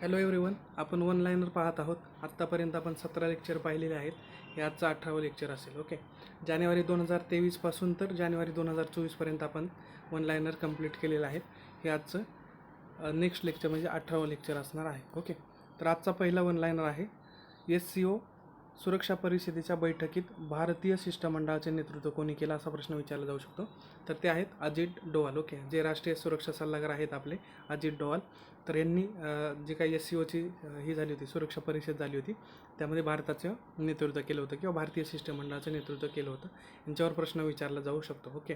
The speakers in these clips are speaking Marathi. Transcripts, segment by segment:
हॅलो एव्हरीवन आपण वन लाईनर पाहत आहोत. आत्तापर्यंत आपण सतरा लेक्चर पाहिलेले आहेत. हे आजचं अठरावं लेक्चर असेल ओके जानेवारी दोन हजार तेवीसपासून तर जानेवारी दोन हजार चोवीसपर्यंत आपण वन लाईनर कंप्लीट केलेलं आहे. हे आजचं नेक्स्ट लेक्चर म्हणजे अठरावं लेक्चर असणार आहे ओके तर आजचा पहिला वन लाईनर आहे एस सी ओ सुरक्षा परिषदेच्या बैठकीत भारतीय शिष्टमंडळाचे नेतृत्व कोणी केलं असा प्रश्न विचारला जाऊ शकतो. तर ते आहेत अजित डोवाल ओके. जे राष्ट्रीय सुरक्षा सल्लागार आहेत आपले अजित डोवाल. तर यांनी जे काही एस सी ओची ही झाली होती सुरक्षा परिषद झाली होती त्यामध्ये भारताचं नेतृत्व केलं होतं किंवा भारतीय शिष्टमंडळाचं नेतृत्व केलं होतं. यांच्यावर प्रश्न विचारला जाऊ शकतो ओके.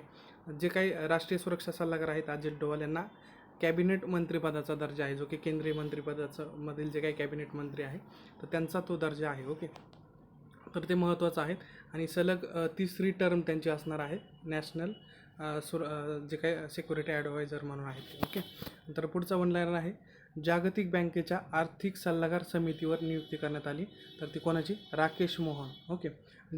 जे काही राष्ट्रीय सुरक्षा सल्लागार आहेत अजित डोवाल यांना कॅबिनेट मंत्रिपदाचा दर्जा आहे जो की केंद्रीय मंत्रिपदाचं मधील जे काही कॅबिनेट मंत्री आहे तर त्यांचा तो दर्जा आहे ओके. तर ते महत्त्वाचं आहेत. आणि सलग तिसरी टर्म त्यांची असणार आहे नॅशनल सुर जे काही सिक्युरिटी ॲडवायझर म्हणून आहेत. ओके? तर पुढचा वन लाईनर आहे. जागतिक बँकेच्या आर्थिक सल्लागार समितीवर नियुक्ती करण्यात आली. तर ती कोणाची? राकेश मोहन. ओके.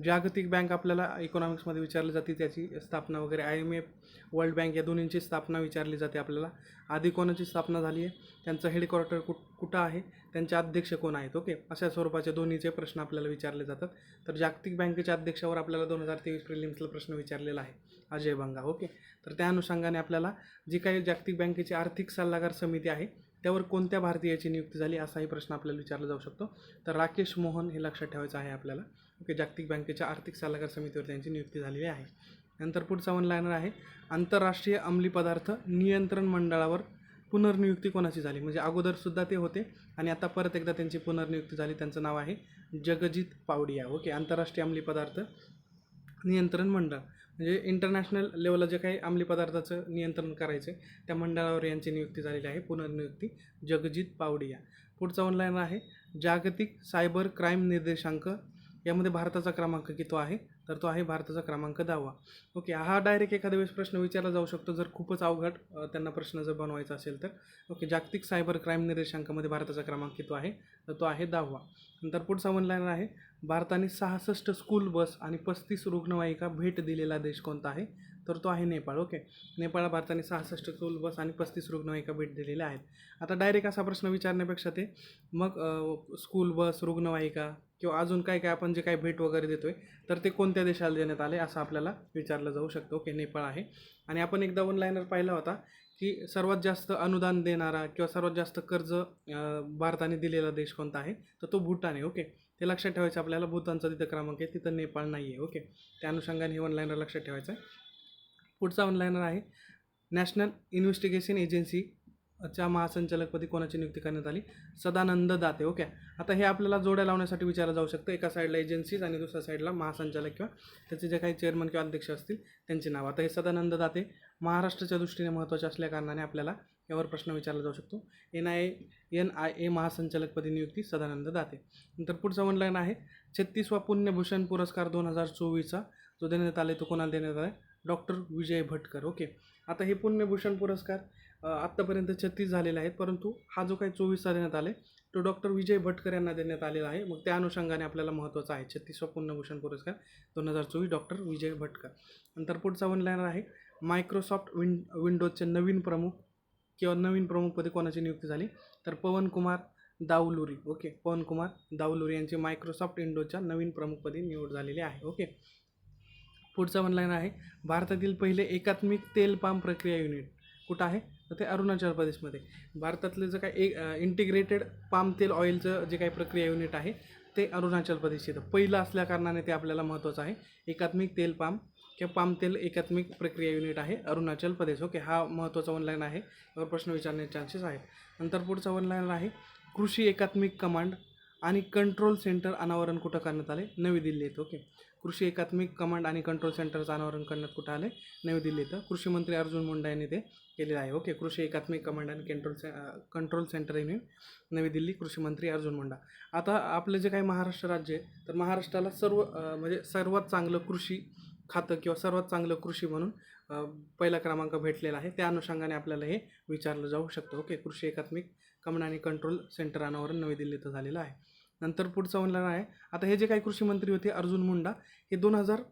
जागतिक बँक आपल्याला इकॉनॉमिक्समध्ये विचारली जाते. त्याची स्थापना वगैरे I M F world bank या दोन्हींची स्थापना विचारली जाते आपल्याला. आधी कोणाची स्थापना झाली आहे? त्यांचं हेडक्वार्टर कुठ कुठं आहे? त्यांचे अध्यक्ष कोण आहेत? ओके. अशा स्वरूपाचे दोन्हीचे प्रश्न आपल्याला विचारले जातात. तर जागतिक बँकेच्या अध्यक्षावर आपल्याला दोन हजार तेवीस प्रिलिम्सला प्रश्न विचारलेला आहे. अजय बंगा. ओके. तर त्या अनुषंगाने आपल्याला जी काही जागतिक बँकेची आर्थिक सल्लागार समिती आहे त्यावर कोणत्या भारतीयाची नियुक्ती झाली असाही प्रश्न आपल्याला विचारला जाऊ शकतो. तर राकेश मोहन हे लक्षात ठेवायचं आहे आपल्याला. ओके जागतिक बँकेच्या आर्थिक सल्लागार समितीवर त्यांची नियुक्ती झालेली आहे. नंतर पुढचा वन लायनर आहे. आंतरराष्ट्रीय अंमली पदार्थ नियंत्रण मंडळावर पुनर्नियुक्ती कोणाची झाली? म्हणजे अगोदरसुद्धा ते होते आणि आता परत एकदा त्यांची पुनर्नियुक्ती झाली. त्यांचं नाव आहे जगजित पावडिया. ओके आंतरराष्ट्रीय अंमली पदार्थ नियंत्रण मंडळ. म्हणजे इंटरनॅशनल लेवलला जे काही अंमली पदार्थाचं नियंत्रण करायचं आहे त्या मंडळावर यांची नियुक्ती झालेली आहे पुनर्नियुक्ती जगजित पावडिया. पुढचा ऑनलाईन आहे जागतिक सायबर क्राईम निर्देशांक. यामध्ये भारताचा क्रमांक किती आहे? तर तो आहे भारताचा क्रमांक दहावा. ओके हा डायरेक्ट एखाद्या वेळेस प्रश्न विचारला जाऊ शकतो. जर खूपच अवघड त्यांना प्रश्न जर बनवायचा असेल तर. ओके जागतिक सायबर क्राईम निर्देशांकामध्ये भारताचा क्रमांक किती आहे? तर तो आहे दहावा. नंतर पुढचा वन आहे. भारताने सहासष्ट स्कूल बस आणि पस्तीस रुग्णवाहिका भेट दिलेला देश कोणता आहे? तर तो आहे नेपाळ. ओके नेपाळ भारताने सहासष्ट स्कूल बस आणि पस्तीस रुग्णवाहिका भेट दिलेल्या आहेत. आता डायरेक्ट असा प्रश्न विचारण्यापेक्षा ते मग स्कूल बस रुग्णवाहिका किंवा अजून काय काय आपण जे काही भेट वगैरे देतोय तर ते कोणत्या देशाला देण्यात आले असं आपल्याला विचारलं जाऊ शकतो. ओके नेपाळ आहे. आणि आपण एकदा वन लायनर पाहिला होता की सर्वात जास्त अनुदान देणारा किंवा सर्वात जास्त कर्ज भारताने दिलेला देश कोणता आहे? तर तो भूटान आहे. ओके ते लक्षात ठेवायचं आपल्याला. भूतानचा तिथं क्रमांक आहे तिथं नेपाळ नाही आहे. ओके त्या अनुषंगाने हे वन लायनर लक्षात ठेवायचं आहे. पुढचा वन लायनर आहे नॅशनल इन्व्हेस्टिगेशन एजन्सी च्या महासंचालकपदी कोणाची नियुक्ती करण्यात आली? सदानंद दाते ओके. आता हे आपल्याला जोड्या लावण्यासाठी विचारलं जाऊ शकतं. एका साईडला एजन्सीज आणि दुसऱ्या साईडला महासंचालक किंवा त्याचे जे काही चेअरमन किंवा अध्यक्ष असतील त्यांचे नावं. आता हे सदानंद दाते महाराष्ट्राच्या दृष्टीने महत्त्वाचे असल्या कारणाने आपल्याला यावर प्रश्न विचारला जाऊ शकतो. N I N I A महासंचालकपदी नियुक्ती सदानंद दाते. नंतर पुढचा म्हणलं आहे छत्तीसवा पुण्यभूषण पुरस्कार दोन हजार चोवीसचा जो देण्यात आला तो कोणाला देण्यात आला डॉक्टर विजय भटकर ओके. आता हे पुण्यभूषण पुरस्कार आत्तापर्यंत छत्तीस झालेले आहेत परंतु हा जो काही चोवीसचा देण्यात आला आहे तो डॉक्टर विजय भटकर यांना देण्यात आलेला आहे. मग त्या अनुषंगाने आपल्याला महत्त्वाचा आहे छत्तीसवा पूर्णभूषण पुरस्कार दोन हजार चोवीस डॉक्टर विजय भटकर. नंतर पुढचा वन लाईनर आहे मायक्रोसॉफ्ट विंड विंडोजचे नवीन प्रमुख किंवा नवीन प्रमुखपदी कोणाची नियुक्ती झाली? तर पवन कुमार दावलुरी ओके पवन कुमार दावलुरी यांची मायक्रोसॉफ्ट विंडोजच्या नवीन प्रमुखपदी निवड झालेली आहे. ओके. पुढचा वन लाईन आहे भारतातील पहिले एकात्मिक तेल पाम प्रक्रिया युनिट. कुठं आहे? तर ते अरुणाचल प्रदेशमध्ये. भारतातलं जे काय एक इंटिग्रेटेड पाम तेल ऑइलचं जे काही प्रक्रिया युनिट आहे ते अरुणाचल प्रदेश येतं पहिलं असल्या कारणाने ते आपल्याला महत्त्वाचं आहे. एकात्मिक तेल पाम किंवा पाम तेल एकात्मिक प्रक्रिया युनिट आहे अरुणाचल प्रदेश. ओके हा महत्त्वाचा वन लाईन आहे. प्रश्न विचारण्याचे चान्सेस आहेत. नंतर पुढचा वन लाईन आहे कृषी एकात्मिक कमांड आणि कंट्रोल सेंटर अनावरण कुठं करण्यात आले नवी दिल्ली येथे ओके. कृषी एकात्मिक कमांड आणि कंट्रोल सेंटरचं अनावरण करण्यात कुठं आले नवी दिल्ली इथं कृषी मंत्री अर्जुन मुंडा यांनी ते केलेलं आहे ओके. कृषी एकात्मिक कमांड आणि कंट्रोल से कंट्रोल सेंटर यांनी नवी दिल्ली कृषी मंत्री अर्जुन मुंडा. आता आपलं जे काही महाराष्ट्र राज्य आहे तर महाराष्ट्राला सर्व म्हणजे सर्वात चांगलं कृषी खातं किंवा सर्वात चांगलं कृषी म्हणून पहिला क्रमांक भेटलेला आहे. त्या अनुषंगाने आपल्याला हे विचारलं जाऊ शकतं ओके. कृषी एकात्मिक कमांड आणि कंट्रोल सेंटर अनावरण नवी दिल्ली इथं झालेलं आहे. नंतर पुढचं ऑनलाईन आहे. आता हे जे काही कृषी मंत्री होते अर्जुन मुंडा हे दोन हजार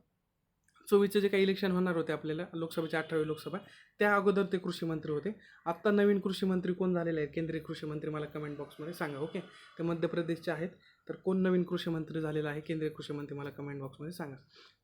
चोवीसचे जे काही इलेक्शन होणार होते आपल्याला लोकसभेचे अठरावी लोकसभा त्या अगोदर ते कृषी मंत्री होते. आत्ता नवीन कृषी मंत्री कोण झालेले आहेत? केंद्रीय कृषी मंत्री मला कमेंट बॉक्समध्ये सांगा ओके ते मध्य प्रदेशचे आहेत. तर कोण नवीन कृषी मंत्री झालेला आहे? केंद्रीय कृषी मंत्री मला कमेंट बॉक्समध्ये सांगा.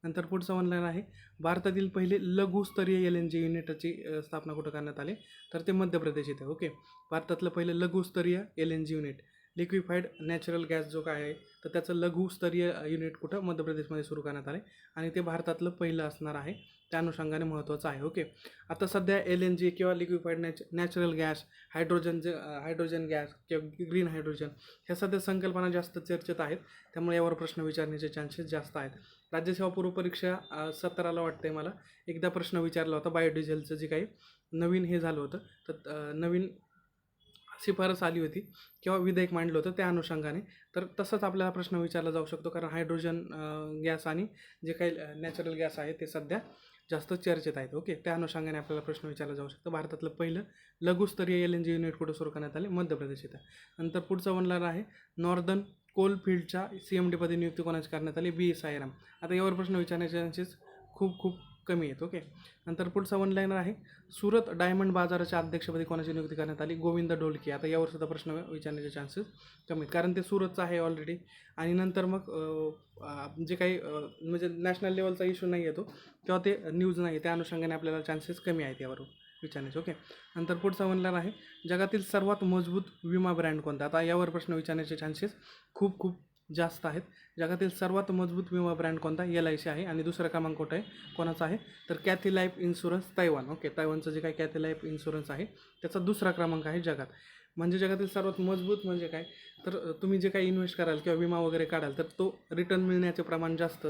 नंतर पुढचं ऑनलाईन आहे. भारतातील पहिले लघुस्तरीय एल एन जी युनिटची स्थापना कुठं करण्यात आली? तर ते मध्य प्रदेश इथे ओके भारतातलं पहिलं लघुस्तरीय L N G unit liquefied natural gas जो काय आहे तर त्याचं लघुस्तरीय युनिट कुठं मध्य प्रदेशमध्ये सुरू करण्यात आले आणि ते भारतातलं पहिलं असणार आहे. त्या अनुषंगाने महत्त्वाचं आहे ओके? आता सध्या एल एन जी किंवा liquefied nat natural gas hydrogen जे हायड्रोजन गॅस किंवा ग्रीन हायड्रोजन ह्या सध्या संकल्पना जास्त चर्चेत आहेत. त्यामुळे यावर प्रश्न विचारण्याचे चान्सेस जास्त आहेत. राज्यसेवा पूर्व परीक्षा सतराला वाटते मला. एकदा प्रश्न विचारला होता बायोडिझेलचं जे काही नवीन हे झालं होतं तर नवीन शिफारस आली होती किंवा विधेयक मांडलं होतं त्या अनुषंगाने. तर तसंच आपल्याला प्रश्न विचारला जाऊ शकतो कारण हायड्रोजन गॅस आणि जे काही नॅचरल गॅस आहे ते सध्या जास्त चर्चेत आहेत. ओके? त्या अनुषंगाने आपल्याला प्रश्न विचारला जाऊ शकतो. भारतातलं पहिलं लघुस्तरीय एल एन जी युनिट कुठं सुरू करण्यात आले? मध्य प्रदेश येतं नंतर पुढचं म्हणणार आहे नॉर्दर्न कोलफिल्डच्या सी एम डीपदी नियुक्ती कोणाची करण्यात आली? बी एस आय राम आता यावर प्रश्न विचारण्याचे चान्सेस खूप खूप कमी आहेत ओके नंतर पुढचा वन लाईनर आहे सुरत डायमंड बाजाराच्या अध्यक्षपदी कोणाची नियुक्ती करण्यात आली? गोविंद ढोलकी. आता यावर सुद्धा प्रश्न विचारण्याचे चान्सेस कमी आहेत कारण ते सुरतचं आहे ऑलरेडी आणि नंतर मग जे काही म्हणजे नॅशनल लेवलचा इश्यू नाही येतो तेव्हा ते न्यूज नाही त्या अनुषंगाने आपल्याला चान्सेस कमी आहेत यावर विचारण्याचे ओके नंतर पुढचा वनलार आहे जगातील सर्वात मजबूत विमा ब्रँड कोणता? आता यावर प्रश्न विचारण्याचे चान्सेस खूप खूप जास्त आहेत. जगातील सर्वात मजबूत विमा ब्रँड कोणता? एल आय सी आहे. आणि दुसरा क्रमांक कुठं आहे? कोणाचा आहे? तर Cathay life insurance Taiwan okay तैवानचं जे काय कॅथी लाईफ इन्शुरन्स आहे त्याचा दुसरा क्रमांक आहे जगात. म्हणजे जगातील सर्वात मजबूत म्हणजे काय? तर तुम्ही जे काही इन्व्हेस्ट कराल किंवा विमा वगैरे काढाल तर तो रिटर्न मिळण्याचे प्रमाण जास्त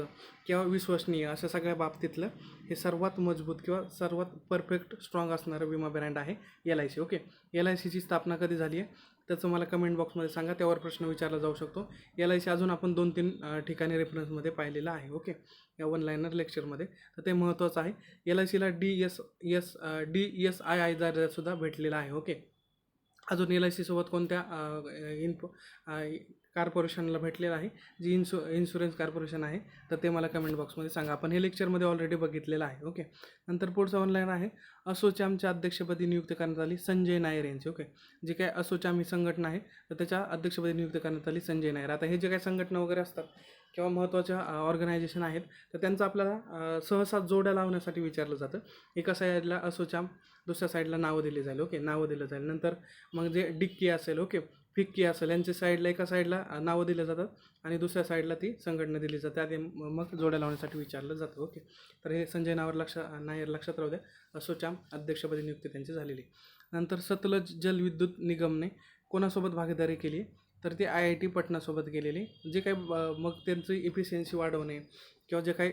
किंवा विश्वसनीय अशा सगळ्या बाबतीतलं हे सर्वात मजबूत किंवा सर्वात परफेक्ट स्ट्रॉंग असणारं विमा ब्रँड आहे L I C okay L I सीची स्थापना कधी झाली आहे? त्याचं मला कमेंट बॉक्समध्ये सांगा त्यावर प्रश्न विचारला जाऊ शकतो. एल आय सी अजून आपण दोन तीन ठिकाणी रेफरन्समध्ये पाहिलेलं आहे ओके या वन लायनर लेक्चरमध्ये तर ते महत्त्वाचं आहे. एल आय सीला D S S D S I I दर्जासुद्धा भेटलेला आहे ओके अजून एल आय सीसोबत कोणत्या इन्फो कॉर्पोरेशनला भेटलेलं आहे जी इन्शु इन्शुरन्स कॉर्पोरेशन आहे तर ते मला कमेंट बॉक्समध्ये सांगा. आपण हे लेक्चरमध्ये ऑलरेडी बघितलेलं आहे ओके नंतर पुढचं ऑनलाईन आहे असोचॅमच्या अध्यक्षपदी नियुक्त करण्यात आली संजय नायर यांची ओके जे काय असोचॅम ही संघटना आहे तर त्याच्या अध्यक्षपदी नियुक्त करण्यात आली संजय नायर. आता हे जे काही संघटना वगैरे असतात किंवा महत्त्वाच्या ऑर्गनायझेशन आहेत तर त्यांचं आपल्याला सहसा जोड्या लावण्यासाठी विचारलं जातं. एका साईडला असोचॅम दुसऱ्या साईडला नावं दिली जाईल ओके नावं दिलं जाईल. नंतर मग जे डिक्की असेल ओके फिक्की असेल यांच्या साईडला एका साईडला नावं दिलं जातात आणि दुसऱ्या साईडला ती संघटना दिली जाते. आधी मग जोड्या लावण्यासाठी विचारलं जातं ओके. तर हे संजय नावर लक्ष नायर लक्षात राहू द्या. असोचॅम अध्यक्षपदी नियुक्ती त्यांची झालेली. नंतर सतलज जलविद्युत निगमने कोणासोबत भागीदारी केली? तर ती आय आय टी पटनासोबत गेलेली. जे काही मग त्यांची इफिशियन्सी वाढवणे किंवा जे काही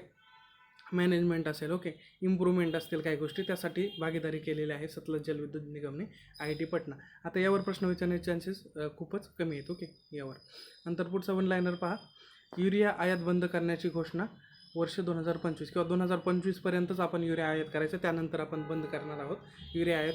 मॅनेजमेंट असेल ओके इम्प्रूव्हमेंट असतील काही गोष्टी त्यासाठी भागीदारी केलेली आहे सतलज जलविद्युत निगमने आय आय टी पटना. आता यावर प्रश्न विचारण्याचे चान्सेस खूपच कमी आहेत ओके यावर. नंतर पुढचा वन लायनर पहा. युरिया आयात बंद करण्याची घोषणा वर्ष दोन हजार पंचवीस किंवा दोन हजार पंचवीसपर्यंतच आपण युरिया आयात करायचं. त्यानंतर आपण बंद करणार आहोत. युरिया आयात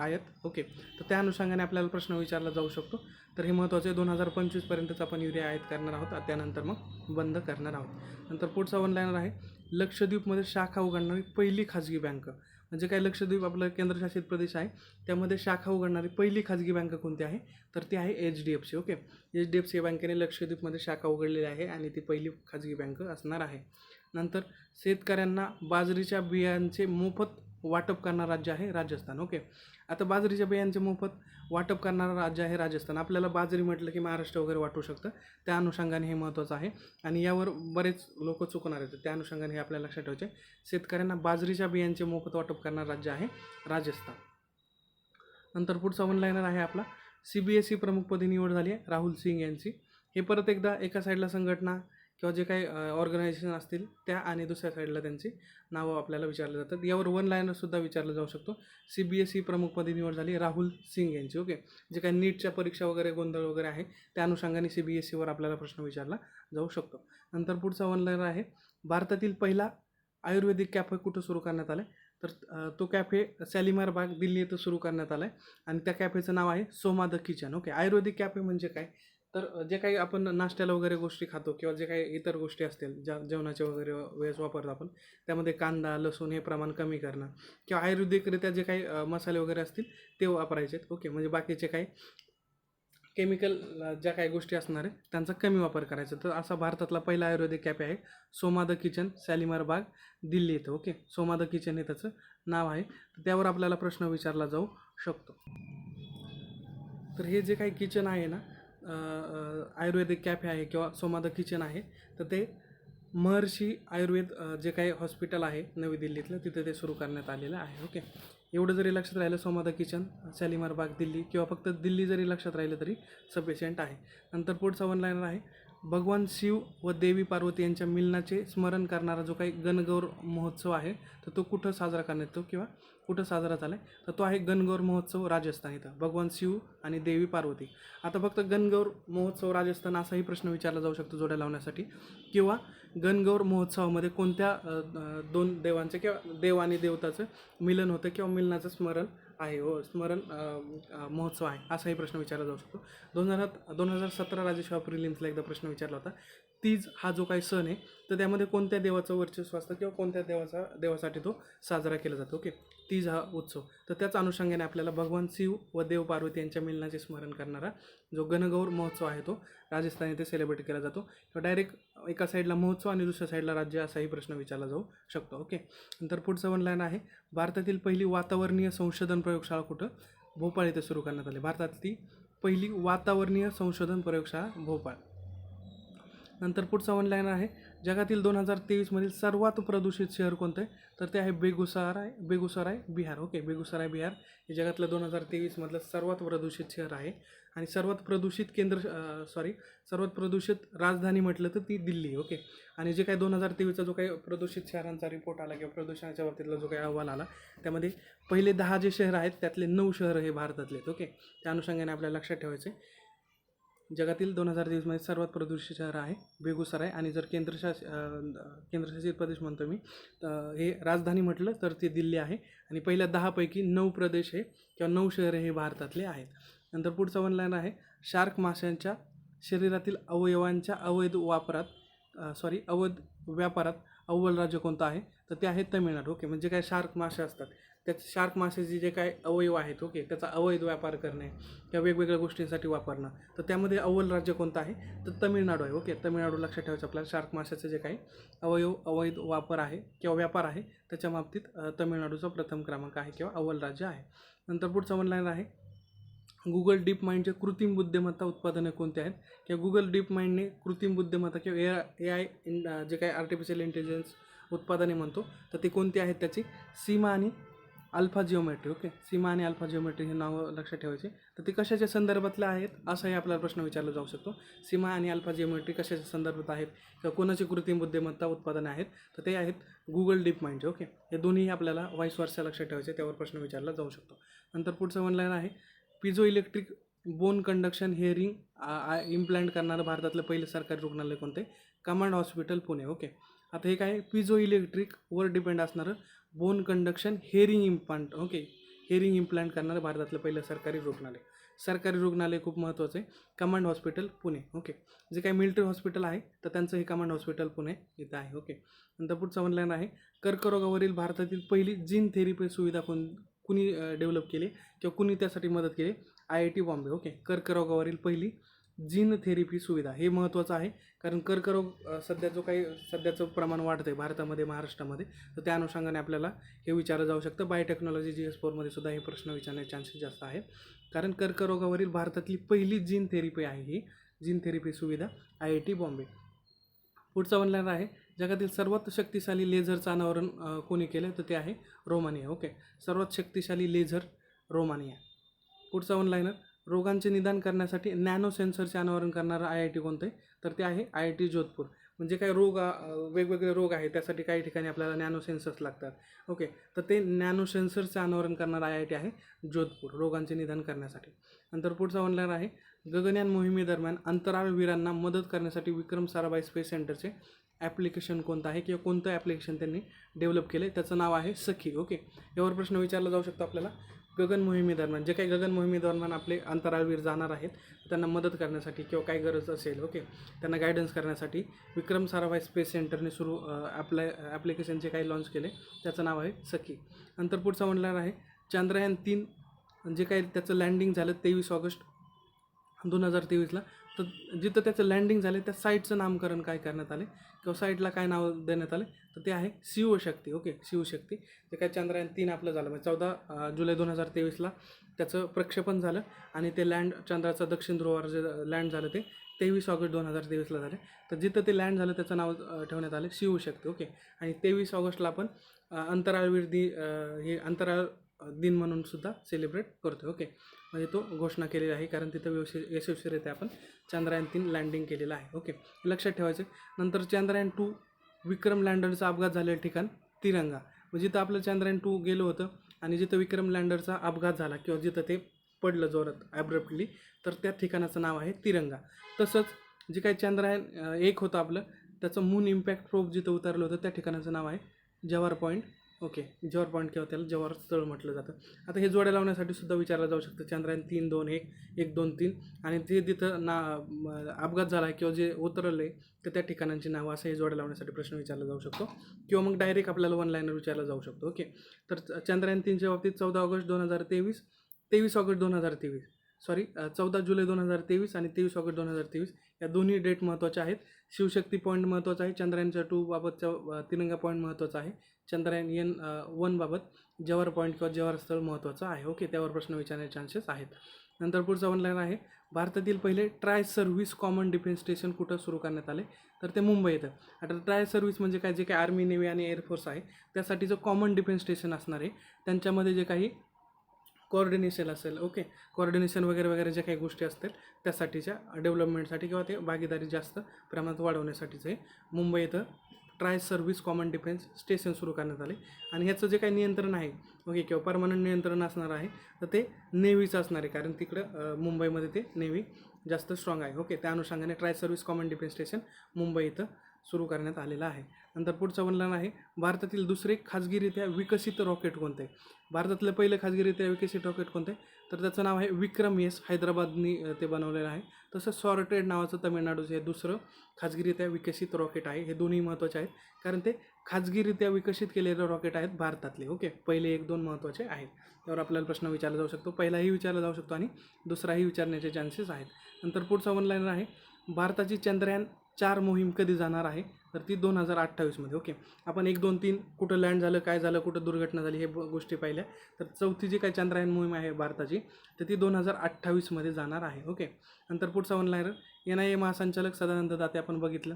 आयात. ओके. तर त्या अनुषंगाने आपल्याला प्रश्न विचारला जाऊ शकतो. तर हे महत्त्वाचं आहे. दोन हजार पंचवीसपर्यंतच आपण युरिया आयात करणार आहोत. त्यानंतर मग बंद करणार आहोत. नंतर पुढचा वन लायनर आहे. लक्षद्वीपमध्ये शाखा उघडणारी पहिली खाजगी बँक. म्हणजे काय लक्षद्वीप आपलं केंद्रशासित प्रदेश आहे त्यामध्ये शाखा उघडणारी पहिली खाजगी बँक कोणती आहे? तर ती आहे H D F C okay? H D F C बँकेने लक्षद्वीपमध्ये शाखा उघडलेली आहे आणि ती पहिली खाजगी बँक असणार आहे. नंतर शेतकऱ्यांना बाजरीच्या बियांचे मोफत वाटप करणारं राज्य आहे राजस्थान. ओके आता बाजरीच्या बियांचे मोफत वाटप करणारं राज्य आहे राजस्थान. आपल्याला बाजरी म्हटलं की महाराष्ट्र वगैरे वाटू शकतं. त्या अनुषंगाने हे महत्त्वाचं आहे. आणि यावर बरेच लोक चुकणार आहेत. त्या अनुषंगाने हे आपल्याला लक्षात ठेवायचे शेतकऱ्यांना बाजरीच्या बियांचे मोफत वाटप करणारं राज्य आहे राजस्थान. नंतर पुढचा वन लायनर आहे आपला. सी बी एस ई प्रमुखपदी निवड झाली आहे राहुल सिंग यांची. हे परत एकदा एका साईडला संघटना किंवा जे काही ऑर्गनायझेशन असतील त्या आणि दुसऱ्या साईडला त्यांची नावं आपल्याला विचारलं जातात. यावर वन लायनरसुद्धा विचारलं जाऊ शकतो. सी बी एस ई प्रमुखपदी निवड झाली राहुल सिंग यांची ओके जे काही नीटच्या परीक्षा वगैरे गोंधळ वगैरे आहे त्या अनुषंगाने सी बी एस सीवर आपल्याला प्रश्न विचारला जाऊ शकतो. नंतर पुढचा वन लायनर आहे भारतातील पहिला आयुर्वेदिक कॅफे कुठं सुरू करण्यात आला आहे तर तो कॅफे सॅलिमार बाग दिल्ली येथे सुरू करण्यात आला आहे आणि त्या कॅफेचं नाव आहे Soma the kitchen okay Ayurvedic cafe म्हणजे काय? तर जे काही आपण नाश्त्याला वगैरे गोष्टी खातो किंवा जे काही इतर गोष्टी असतील ज्या जेवणाच्या वगैरे वेळेस वापरतो आपण त्यामध्ये कांदा लसूण हे प्रमाण कमी करणं किंवा आयुर्वेदिकरित्या जे काही मसाले वगैरे असतील ते वापरायचे ओके म्हणजे बाकीचे काही केमिकल ज्या काही गोष्टी असणार आहे त्यांचा कमी वापर करायचा. तर असा भारतातला पहिला आयुर्वेदिक कॅफे आहे सोमा द किचन सॅलिमार बाग दिल्ली इथं. ओके सोमा द किचन हे त्याचं नाव आहे. तर त्यावर आपल्याला प्रश्न विचारला जाऊ शकतो. तर हे जे काही किचन आहे ना आयुर्वेदिक कॅफे आहे किंवा सोमा द किचन आहे तर ते महर्षी आयुर्वेद जे काही हॉस्पिटल आहे नवी दिल्लीतलं तिथे ते सुरू करण्यात आलेलं आहे ओके? एवढं जरी लक्षात राहिलं सोमा द किचन शालिमार बाग दिल्ली किंवा फक्त दिल्ली जरी लक्षात राहिलं तरी सफिशियंट आहे. नंतर पुढचा वन लाईनर आहे भगवान शिव व देवी पार्वती यांच्या मिलनाचे स्मरण करणारा जो काही गणगौर महोत्सव आहे तर तो कुठं साजरा करण्यात येतो किंवा कुठं साजरा झाला आहे तर तो आहे गणगौर महोत्सव राजस्थान इथं. भगवान शिव आणि देवी पार्वती. आता फक्त गणगौर महोत्सव राजस्थान असाही प्रश्न विचारला जाऊ शकतो जोड्या लावण्यासाठी. किंवा गणगौर महोत्सवामध्ये कोणत्या दोन देवांचे किंवा देव आणि देवताचं मिलन होतं किंवा मिलनाचं स्मरण आहे? हो स्मरण महोत्सव आहे. असाही प्रश्न विचारला जाऊ शकतो. दोन हजार दोन हजार सतरा राजेशिवा प्रिलिम्सला एकदा प्रश्न विचारला होता. तीज हा जो काही सण आहे तर त्यामध्ये कोणत्या देवाचं वर्चस्व असतं किंवा कोणत्या देवाचा देवासाठी तो साजरा केला जातो ओके? तीज हा उत्सव. तर त्याच अनुषंगाने आपल्याला भगवान शिव व देव पार्वती यांच्या मिलनाचे स्मरण करणारा जो गणगौर महोत्सव आहे तो राजस्थान येथे सेलिब्रेट केला जातो. किंवा डायरेक्ट एका साईडला महोत्सव आणि दुसऱ्या साईडला राज्य असाही प्रश्न विचारला जाऊ शकतो ओके? नंतर पुढचं वन लाईन आहे भारतातील पहिली वातावरणीय संशोधन प्रयोगशाळा कुठं? भोपाळ येथे सुरू करण्यात आली. भारतातली पहिली वातावरणीय संशोधन प्रयोगशाळा भोपाळ. नंतर पुढचा वन लाईन आहे जगातील दोन हजार तेवीसमधील सर्वात प्रदूषित शहर कोणतं आहे? तर ते आहे बेगुसराय बेगुसराय बिहार. ओके बेगुसराय बिहार हे जगातलं दोन हजार तेवीसमधलं सर्वात प्रदूषित शहर आहे. आणि सर्वात प्रदूषित केंद्र सॉरी सर्वात प्रदूषित राजधानी म्हटलं तर ती दिल्ली ओके आणि जे काही दोन हजार तेवीसचा जो काही प्रदूषित शहरांचा रिपोर्ट आला किंवा प्रदूषणाच्या बाबतीतला जो काही अहवाल आला त्यामध्ये पहिले दहा जे शहर आहेत त्यातले नऊ शहर हे भारतातले आहेत. ओके त्या अनुषंगाने आपल्याला लक्षात ठेवायचे जगातील दोन हजार तेवीसमध्ये सर्वात प्रदूषित शहर आहे बेगुसराय. आणि जर केंद्रशास केंद्रशासित प्रदेश म्हणतो मी हे राजधानी म्हटलं तर ते दिल्ली आहे. आणि पहिल्या दहापैकी नऊ प्रदेश हे किंवा नऊ शहरे हे भारतातले आहेत. नंतर पुढचा वनलाईन आहे शार्क माशांच्या शरीरातील अवयवांच्या अवैध वापरात सॉरी अवैध व्यापारात अव्वल राज्य कोणतं आहे? तर ते आहे तमिळनाडू ओके. म्हणजे काय शार्क मासे असतात. त्याचे शार्क मासेचे जे काय अवयव आहेत ओके त्याचा अवैध व्यापार करणे किंवा वेगवेगळ्या गोष्टींसाठी वापरणं. तर त्यामध्ये अव्वल राज्य कोणतं आहे? तर तमिळनाडू आहे ओके. तमिळनाडू लक्षात ठेवायचं आपल्याला शार्क माशाचं जे काही अवयव अवैध वापर आहे किंवा व्यापार आहे त्याच्या बाबतीत तमिळनाडूचा प्रथम क्रमांक आहे किंवा अव्वल राज्य आहे. नंतर पुढचं म्हणलं आहे. गुगल डीप माइंडचे कृत्रिम बुद्धिमत्ता उत्पादने कोणते आहेत? किंवा गुगल डीप माइंडने कृत्रिम बुद्धिमत्ता किंवा ए ए आय जे काही आर्टिफिशियल इंटेलिजन्स उत्पादने म्हणतो तर ते कोणती आहेत त्याची? सीमा आणि अल्फा जिओमेट्री ओके? सीमा आणि अल्फा जिओमेट्री हे नावं लक्षात ठेवायचे. तर ते कशाच्या संदर्भातल्या आहेत? असाही आपल्याला प्रश्न विचारला जाऊ शकतो. सीमा आणि अल्फा जिओमेट्री कशाच्या संदर्भात आहेत? किंवा कोणाची कृत्रिम बुद्धिमत्ता उत्पादने आहेत? तर ते आहेत गुगल डीप माइंडचे ओके? हे दोन्ही आपल्याला वाईस वर्षा लक्षात ठेवायचे त्यावर प्रश्न विचारला जाऊ शकतो. नंतर पुढचं म्हणलं आहे. Piezo electric bone conduction hearing implant करणारं भारतातलं पहिलं सरकारी रुग्णालय कोणते? Command hospital Pune okay? आता हे काय? पिझो इलेक्ट्रिकवर डिपेंड असणारं bone conduction hearing implant okay hearing implant करणारं भारतातलं पहिलं सरकारी रुग्णालय. सरकारी रुग्णालय खूप महत्त्वाचं आहे. Command hospital Pune. ओके जे काही मिलिटरी हॉस्पिटल आहे तर त्यांचं हे कमांड हॉस्पिटल पुणे इथं आहे. ओके नंतर पुढचं म्हणलं आहे. कर्करोगावरील भारतातील पहिली जीन थेरपी सुविधा कोण कुणी डेव्हलप केली किंवा कुणी त्यासाठी मदत केली? I I T Bombay. Okay कर्करोगावरील पहिली जीन थेरपी सुविधा हे महत्त्वाचं आहे. कारण कर्करोग सध्या जो काही सध्याचं प्रमाण वाढतं आहे भारतामध्ये महाराष्ट्रामध्ये तर त्या अनुषंगाने आपल्याला हे विचारलं जाऊ शकतं. बायोटेक्नॉलॉजी जी एस फोरमध्ये सुद्धा हे प्रश्न विचारण्याचे चान्सेस जास्त आहेत. कारण कर्करोगावरील भारतातली पहिली जीन थेरपी आहे ही जीन थेरपी सुविधा आय आय टी बॉम्बे. पुढचा ऑनलाईन आहे जगातील सर्वात शक्तिशाली लेझरचं अनावरण कोणी केलं तर ते आहे रोमानिया. ओके. सर्वात शक्तिशाली लेझर रोमानिया. पुढचा ऑनलाईनर रोगांचे निदान करण्यासाठी नॅनो सेन्सरचे अनावरण करणारं आय आय टी कोणतं आहे तर ते आहे आय आय टी जोधपूर. म्हणजे काही रोग वेगवेगळे रोग आहे त्यासाठी काही ठिकाणी आपल्याला नॅनो सेन्सर्स लागतात. ओके तर ते नॅनो सेन्सरचं अनावरण करणारं आय आय टी आहे जोधपूर रोगांचे निदान करण्यासाठी. नंतर पुढचा ऑनलाईन आहे गगनयान मोहिमेदरम्यान अंतराळवीरांना मदत करण्यासाठी विक्रम साराभाई स्पेस सेंटरचे ॲप्लिकेशन कोणतं आहे किंवा कोणतं ॲप्लिकेशन त्यांनी डेव्हलप केलं आहे त्याचं नाव आहे सखी. ओके यावर प्रश्न विचारला जाऊ शकतो आपल्याला. गगन मोहिमेदरम्यान जे काही गगन मोहिमेदरम्यान आपले अंतराळवीर जाणार आहेत त्यांना मदत करण्यासाठी किंवा काय गरज असेल ओके त्यांना गायडन्स करण्यासाठी विक्रम साराभाई स्पेस सेंटरने सुरू ॲप्लाय ॲप्लिकेशन जे काही लॉन्च केले त्याचं नाव आहे सखी. नंतर पुढचं म्हणणार आहे चांद्रयान तीन जे काही त्याचं लँडिंग झालं तेवीस ऑगस्ट दोन हजार तेवीसला तर जिथं त्याचं लँडिंग झालं त्या साईटचं नामकरण काय करण्यात आले किंवा साईटला काय नाव देण्यात आले तर ते आहे शिवशक्ती ओके? शिवशक्ती जे काय चंद्रयान तीन आपलं झालं. म्हणजे चौदा जुलै दोन हजार तेवीसला त्याचं प्रक्षेपण झालं आणि ते लँड चंद्राचं दक्षिण ध्रुवावर जे लँड झालं ते तेवीस ऑगस्ट दोन हजार तेवीसला झाले. तर जिथं ते लँड झालं त्याचं नाव ठेवण्यात आलं शिवशक्ती ओके? आणि तेवीस ऑगस्टला आपण अंतराळवीर दि हे अंतराळ दिन म्हणून सुद्धा सेलिब्रेट करतो ओके? म्हणजे तो घोषणा केलेली आहे कारण तिथं व्यवसाय यशस्वीरित्या आपण चंद्रयान तीन लँडिंग केलेलं आहे. ओके लक्षात ठेवायचं नंतर चंद्रयान टू विक्रम लँडरचा अपघात झालेलं ठिकाण तिरंगा. म्हणजे जिथं आपलं चंद्रयान टू गेलं होतं आणि जिथं विक्रम लँडरचा अपघात झाला किंवा जिथं ते पडलं जोरात ॲब्रप्टली तर त्या ठिकाणाचं नाव आहे तिरंगा. तसंच जे काही चंद्रयान एक होतं आपलं त्याचं मून इम्पॅक्ट प्रोब जिथं उतरलं होतं त्या ठिकाणाचं नाव आहे Jawahar point okay Jawahar point किंवा त्याला जवाहर स्थळ म्हटलं जातं. आता हे जोड्या लावण्यासाठी सुद्धा विचारलं जाऊ शकतं. चंद्रयान तीन दोन एक एक दोन तीन. आणि ते तिथं ना अपघात झाला किंवा जे उतरले तर त्या ठिकाणांची नावं असं हे जोड्या लावण्यासाठी प्रश्न विचारला जाऊ शकतो. किंवा मग डायरेक्ट आपल्याला वन लाईनर विचारला जाऊ शकतो. ओके. तर चंद्रयान तीनच्या बाबतीत चौदा ऑगस्ट दोन हजार तेवीस तेवीस ऑगस्ट दोन हजार तेवीस. सॉरी चौदा जुलै दोन हजार तेवीस आणि तेवीस ऑगस्ट दोन हजार तेवीस या दोन्ही डेट महत्त्वाच्या आहेत. शिवशक्ती पॉईंट महत्त्वाचा आहे चंद्रयानच्या टू बाबतचा तिरंगा पॉईंट महत्त्वाचा आहे चंद्रयान एन वनबाबत जवार पॉईंट किंवा जवार स्थळ महत्त्वाचं आहे. ओके त्यावर प्रश्न विचारण्याचे चान्सेस आहेत. नंतर पुढचा ऑनलाईन आहे भारतातील पहिले tri service common defence station कुठं सुरू करण्यात आले? तर ते मुंबई येतं. आता ट्राय सर्व्हिस म्हणजे काय? जे काही आर्मी नेव्ही आणि एअरफोर्स आहे त्यासाठीचं कॉमन डिफेन्स स्टेशन असणार आहे. त्यांच्यामध्ये जे काही कोऑर्डिनेशन असेल. ओके कोऑर्डिनेशन वगैरे वगैरे ज्या काही गोष्टी असतील त्यासाठीच्या डेव्हलपमेंटसाठी किंवा ते भागीदारी जास्त प्रमाणात वाढवण्यासाठीच आहे मुंबई इथं tri service common defence station सुरू करण्यात आले. आणि ह्याचं जे काही नियंत्रण आहे ओके किंवा परमनंट नियंत्रण असणार आहे तर ते नेव्हीचं असणार आहे. कारण तिकडं मुंबईमध्ये ते नेव्ही जास्त स्ट्रॉंग आहे. ओके त्या अनुषंगाने tri service common defence station Mumbai इथं सुरू करण्यात आलेलं आहे. नंतर पुढचं वनलन आहे भारतातील दुसरे खाजगीरित्या विकसित रॉकेट कोणते? भारतातलं पहिलं खाजगीरित्या विकसित रॉकेट कोणते? तर त्याचं नाव आहे विक्रम एस हैदराबादनी ते बनवलेलं आहे. तसंच सॉर्टेड नावाचं तमिळनाडूचं हे दुसरं खाजगीरित्या विकसित रॉकेट आहे. हे दोन्ही महत्त्वाचे आहेत कारण ते खाजगीरित्या विकसित केलेले रॉकेट आहेत भारतातले ओके? पहिले एक दोन महत्त्वाचे आहेत. त्यावर आपल्याला प्रश्न विचारला जाऊ शकतो. पहिलाही विचारला जाऊ शकतो आणि दुसराही विचारण्याचे चान्सेस आहेत. नंतर पुढचा वनलाईनर आहे भारताची चंद्रयान चार मोहीम कधी जाणार आहे तर ती दोन हजार अठ्ठावीसमध्ये ओके. आपण एक दोन तीन कुठं लँड झालं काय झालं कुठं दुर्घटना झाली हे गोष्टी पाहिल्या. तर चौथी जी काय चंद्रयान मोहीम आहे भारताची तर ती दोन हजार अठ्ठावीसमध्ये जाणार आहे ओके. नंतर पुढचा ऑनलाईन एन आय ए महासंचालक सदानंद दाते आपण बघितलं.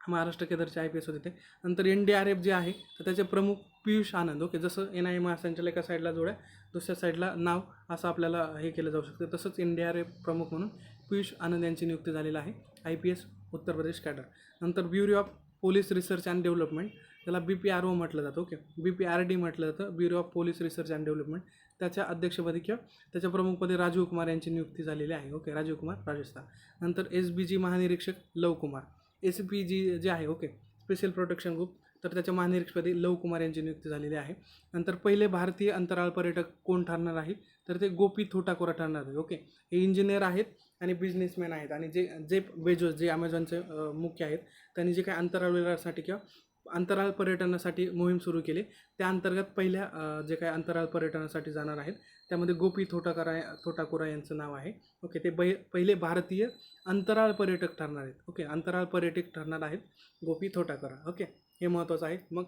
महाराष्ट्र केदरचे आय पी एस होते ते. नंतर एन डी आर एफ जे आहे तर त्याचे प्रमुख पियुष आनंद ओके. जसं एन आय ए महासंचालक एका साईडला जोड्या दुसऱ्या साईडला नाव असं आपल्याला हे केलं जाऊ शकतं. तसंच एन डी आर एफ प्रमुख म्हणून पियुष आनंद यांची नियुक्ती झालेली आहे I P S Uttar Pradesh cadre. नंतर bureau of police research and development त्याला बी पी आर ओ म्हटलं जातं okay. B P R D म्हटलं जातं bureau of police research and development. त्याच्या अध्यक्षपदी किंवा त्याच्या प्रमुखपदी राजीव कुमार यांची नियुक्ती झालेली आहे ओके. राजीव कुमार राजस्थान. नंतर एस बी जी महानिरीक्षक Lav Kumar. S P G जे आहे ओके स्पेशल प्रोटेक्शन ग्रुप. तर त्याच्या महानिरीक्षपदी लव कुमार यांची नियुक्ती झालेली आहे. नंतर पहिले भारतीय अंतराळ पर्यटक कोण ठरणार आहे? तर ते गोपी थोटाकोरा ठरणार आहे ओके. हे इंजिनियर आहेत आणि बिझनेसमॅन आहेत. आणि जे जे बेजोस जे अमेझॉनचे मुख्य आहेत त्यांनी जे काही अंतराळवीरासाठी किंवा अंतराळ पर्यटनासाठी मोहीम सुरू केली त्या अंतर्गत पहिल्या जे काही अंतराळ पर्यटनासाठी जाणार आहेत त्यामध्ये गोपी थोटाकरा थोटाकुरा यांचं नाव आहे. ओके ते बै पहिले भारतीय अंतराळ पर्यटक ठरणार आहेत. ओके अंतराळ पर्यटक ठरणार आहेत गोपी थोटाकरा. ओके हे महत्त्वाचं आहे. मग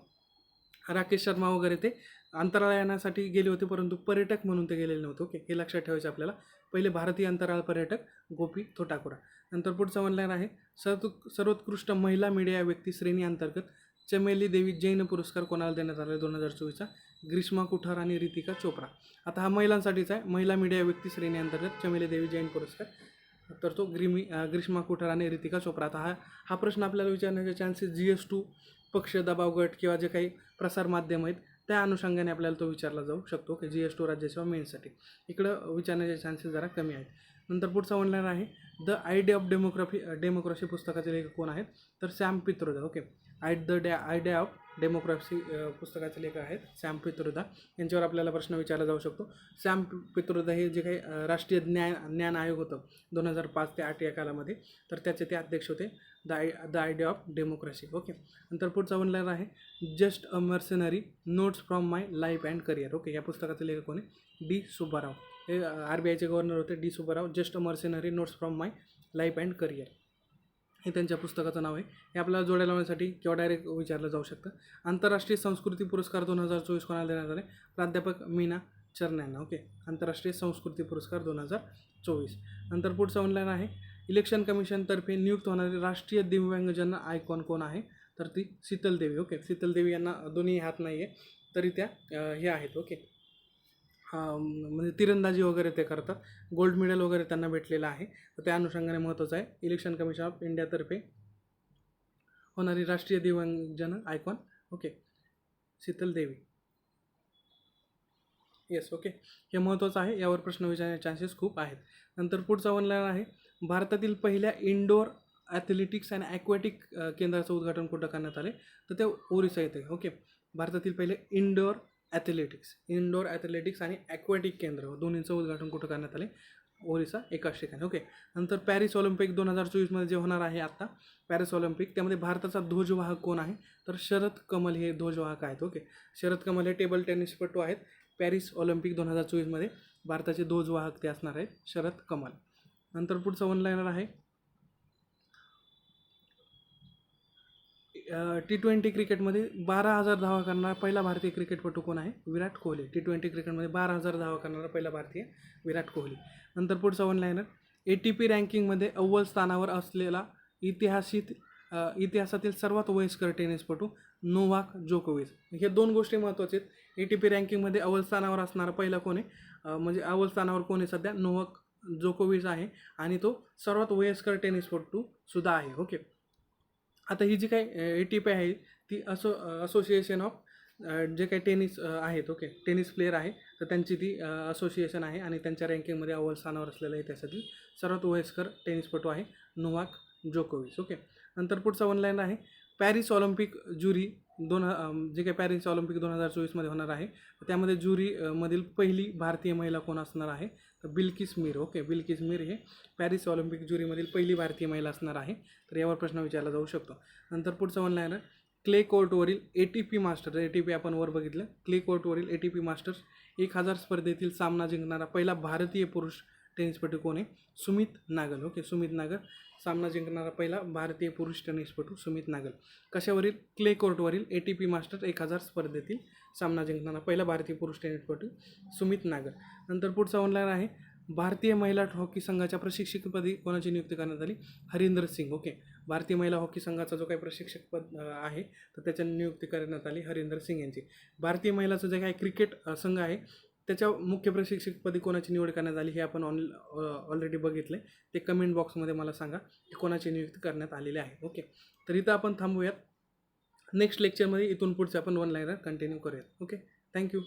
राकेश शर्मा वगैरे ते अंतराळयानासाठी गेले होते परंतु पर्यटक म्हणून ते गेलेले नव्हते. ओके हे लक्षात ठेवायचं आपल्याला. पहिले भारतीय अंतराळ पर्यटक गोपी थोटाकुरा. नंतर पुढचा ऑनलाईन आहे. सर्व सर्वोत्कृष्ट महिला मीडिया व्यक्ती श्रेणी अंतर्गत चमेली देवी जैन पुरस्कार कोणाला देण्यात आला दोन हजार चोवीसचा? ग्रीष्मा कुठार आणि रितिका चोप्रा. आता हा महिलांसाठीचा आहे. महिला मीडिया व्यक्ती श्रेणी अंतर्गत चमेली देवी जैन पुरस्कार. तर तो ग्रीमी ग्रीष्मा कुठार आणि रितिका चोप्रा. आता हा हा प्रश्न आपल्याला विचारण्याचे चान्सेस जी एस टू पक्ष दबाव गट किंवा जे काही प्रसार माध्यम आहेत त्या अनुषंगाने आपल्याला तो विचारला जाऊ शकतो की जी एस टू राज्यसेवा मेन्ससाठी इकडं विचारण्याचे चान्सेस जरा कमी आहेत. नंतर पुढचा ऑनलाईन आहे. The idea of demography democracy पुस्तकाचे लेखक कोण आहेत? तर Sam Pitroda okay at the डॅ idea of democracy पुस्तकाचे लेखक आहेत सॅम पित्रोदा यांच्यावर आपल्याला प्रश्न विचारला जाऊ शकतो. सॅम पित्रोदा हे जे काही राष्ट्रीय ज्ञान ज्ञान आयोग होतं दोन हजार पाच ते आठ या कालामध्ये तर त्याचे ते अध्यक्ष होते the I the idea of democracy. Okay. नंतर पुढचा वनलाईन आहे just a mercenary notes from my life and career. Okay या पुस्तकाचे लेखक कोण डी सुब्बाराव. हे आर बी आयचे गव्हर्नर होते D Subbarao. Just a mercenary notes from my life and career. हे त्यांच्या पुस्तकाचं नाव आहे. हे आपल्याला जोड्या लावण्यासाठी किंवा डायरेक्ट विचारलं जाऊ शकतं. आंतरराष्ट्रीय संस्कृती पुरस्कार दोन हजार चोवीस कोणाला देण्यात आले? प्राध्यापक मीना चरण यांना ओके. आंतरराष्ट्रीय संस्कृती पुरस्कार दोन हजार चोवीस. नंतर पुढचं ऑनलाईन आहे. इलेक्शन कमिशनतर्फे नियुक्त होणारे राष्ट्रीय दिव्यांगजन आयकॉन कोण आहे? तर ती शीतल देवी. ओके. शीतल देवी यांना दोन्ही हात नाही आहे तरी त्या हे आहेत. ओके. म्हणजे तिरंदाजी वगैरे ते करतात. गोल्ड मेडल वगैरे त्यांना भेटलेलं आहे. तर त्या अनुषंगाने महत्त्वाचं आहे. इलेक्शन कमिशन ऑफ इंडियातर्फे होणारी राष्ट्रीय दिव्यांगजन आयकॉन ओके शीतल देवी. येस ओके हे महत्त्वाचं आहे. यावर प्रश्न विचारण्याचे चान्सेस खूप आहेत. नंतर पुढचा ऑनलाईन आहे. भारतातील पहिल्या इंडोर ॲथलेटिक्स अँड ॲक्वॅटिक केंद्राचं उद्घाटन कुठं करण्यात आले तर ते ओरिसा येथे. ओके भारतातील पहिले इंडोर ॲथलेटिक्स इनडोअर ॲथलेटिक्स आणि ॲक्वॅटिक केंद्र. दोन्हीचं उद्घाटन कुठं करण्यात आले ओरिसा एकाच ठिकाणी. ओके नंतर पॅरिस ऑलिम्पिक दोन हजार चोवीसमध्ये जे होणार आहे आत्ता पॅरिस ऑलिम्पिक त्यामध्ये भारताचा ध्वजवाहक कोण आहे? तर शरद कमल हे ध्वजवाहक आहेत. ओके शरद कमल हे टेबल टेनिसपटू आहेत. पॅरिस ऑलिम्पिक दोन हजार चोवीसमध्ये भारताचे ध्वजवाहक ते असणार आहेत शरद कमल. नंतर पुढचं ऑनलाईनर आहे. टी ट्वेंटी क्रिकेटमध्ये बारा हजार धावा करणारा पहिला भारतीय क्रिकेटपटू कोण आहे? विराट कोहली. टी ट्वेंटी क्रिकेटमध्ये बारा हजार धावा करणारा पहिला भारतीय विराट कोहली. नंतर पुढचा one one liner A T P रँकिंगमध्ये अव्वल स्थानावर असलेला इतिहासित इतिहासातील सर्वात वयस्कर टेनिसपटू नोवाक जोकोविच. हे दोन गोष्टी महत्त्वाच्या आहेत. ए टी पी रँकिंगमध्ये अव्वल स्थानावर असणारा पहिला कोण आहे? म्हणजे अव्वल स्थानावर कोण आहे सध्या? नोवाक जोकोविच आहे आणि तो सर्वात वयस्कर टेनिसपटू सुद्धा आहे. ओके आता ही जी काही ए टी पी आहे ती असो असोसिएशन ऑफ जे काही टेनिस आहेत ओके टेनिस प्लेयर आहे तर त्यांची ती असोसिएशन आहे आणि त्यांच्या रँकिंगमध्ये अव्वल स्थानावर असलेलं आहे त्यासाठी सर्वात वयस्कर टेनिसपटू आहे नोवाक जोकोविच ओके नंतर पुढचा ऑनलाईन आहे पॅरिस ऑलिम्पिक ज्युरी दोन जे काही पॅरिस ऑलिम्पिक दोन हजार चोवीसमध्ये होणार आहे त्यामध्ये ज्युरीमधील पहिली भारतीय महिला कोण असणार आहे बिल्किस मीर ओके बिल्किस मीर हे पॅरिस ऑलिम्पिक ज्युरीमधील पहिली भारतीय महिला असणार आहे. तर यावर प्रश्न विचारला जाऊ शकतो. नंतर पुढचं ऑनलाईन आहे clay कोर्टवरील A T P masters A T P आपण वर बघितलं. क्ले कोर्टवरील ए टी पी मास्टर्स एक हजार स्पर्धेतील सामना जिंकणारा पहिला भारतीय पुरुष टेनिसपटू कोण आहे? सुमित नागल ओके सुमित नागल. सामना जिंकणारा पहिला भारतीय पुरुष टेनिसपटू सुमित नागल. कशावरील? क्ले कोर्टवरील ए टी पी मास्टर एक हजार स्पर्धेतील सामना जिंकणारा पहिला भारतीय पुरुष टेनिसपटू सुमित नागर. नंतर पुढचा ऑनलाईन आहे. भारतीय महिला हॉकी संघाच्या प्रशिक्षकपदी कोणाची नियुक्ती करण्यात आली? हरिंदर सिंग. ओके. भारतीय महिला हॉकी संघाचा जो काही प्रशिक्षकपद आहे तर त्याच्या नियुक्ती करण्यात आली हरिंदर सिंग यांची. भारतीय महिलाचं जे काही क्रिकेट संघ आहे त्याच्या मुख्य प्रशिक्षकपदी कोणाची निवड करण्यात आली हे आपण ऑन ऑलरेडी बघितले ते कमेंट बॉक्समध्ये मला सांगा की कोणाची नियुक्ती करण्यात आलेली आहे. ओके. तर इथं आपण थांबूयात. नेक्स्ट लेक्चरमध्ये इथून पुढचे आपण वन लायनर कंटिन्यू करूयात. Okay thank you